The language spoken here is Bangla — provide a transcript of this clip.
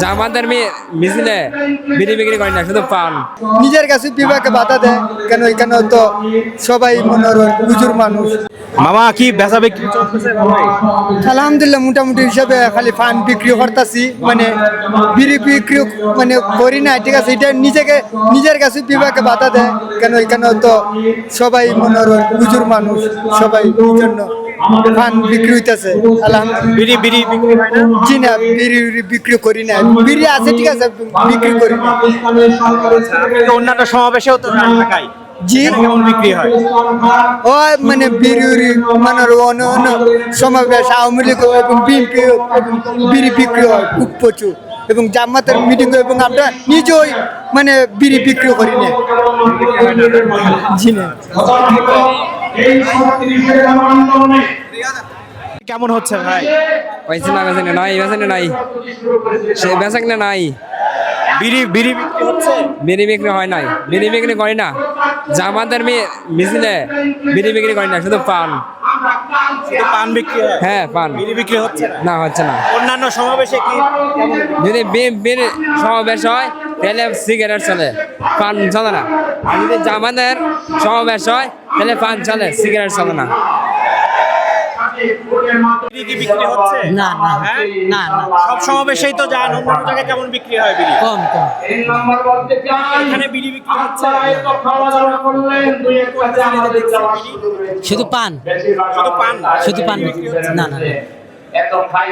জামাতের মি- মিছিলে বিড়ি বিক্রি করে না শুধু পান। নিজের কাছে বিবাহকে বাধা দেয় কেন এখানে তো সবাই মনোরম হুজুর মানুষ। মামা কি বেচা বিক্রি আলহামদুলিল্লাহ মোটামুটি হিসাবে খালি ফান বিক্রি করতেছি মানে বিড়ি বিক্রি মানে করি না ঠিক আছে এটা নিজেকে নিজের কাছে বিবাহকে বাধা দেয় কেন এখানে তো সবাই মনোরম হুজুর মানুষ সবাই জন্য। ফান বিক্রি হইতেছে। আলহামদুলিল্লাহ বিড়ি বিড়ি বিক্রি হয় না। জি না বিড়ি বিক্রি করি না বিড়ি আছে ঠিক আছে বিক্রি করি। না অন্যান্য সমাবেশেও তো ঢাকায় জি। কেমন বিক্রি হয়? ও মানে বিড়ি মানে অন্য সমাবেশ আওয়ামী লীগ এবং বিএনপি বিড়ি বিক্রি হয় খুব প্রচুর। এবং জামাতের মিটিং এবং আমরা নিজেই মানে বিড়ি বিক্রি করি না জি না। কেমন হচ্ছে ভাই? হয়েছে না বেসেনে নাই বেসেনে নাই। সে বেসাকলে নাই। বিড়ি বিড়ি বিক্রি হচ্ছে? বিড়ি বিক্রি হয় নাই। বিড়ি বিক্রি করে না। জামাতের মি- মিছিলে বিড়ি বিক্রি করে না শুধু পান। শুধু পান বিক্রি হয়? হ্যাঁ পান। বিড়ি বিক্রি হচ্ছে না? হচ্ছে না। অন্যান্য সমাবেশে কি যদি সমাবেশ হয় তাহলে সিগারেট চলে পান চলে না। আর যদি জামাতের সমাবেশ হয় তাহলে পান চলে সিগারেট চলে না। বিড়ি বিক্রি হচ্ছে? না না হ্যাঁ? না না সব সমাবেশেই তো যান অন্য জায়গায় কেমন বিক্রি হয় বিড়ি? কম কম। এখানে বিড়ি বিক্রি হচ্ছে? শুধু পান? শুধু পান? শুধু পান? না না এত খাই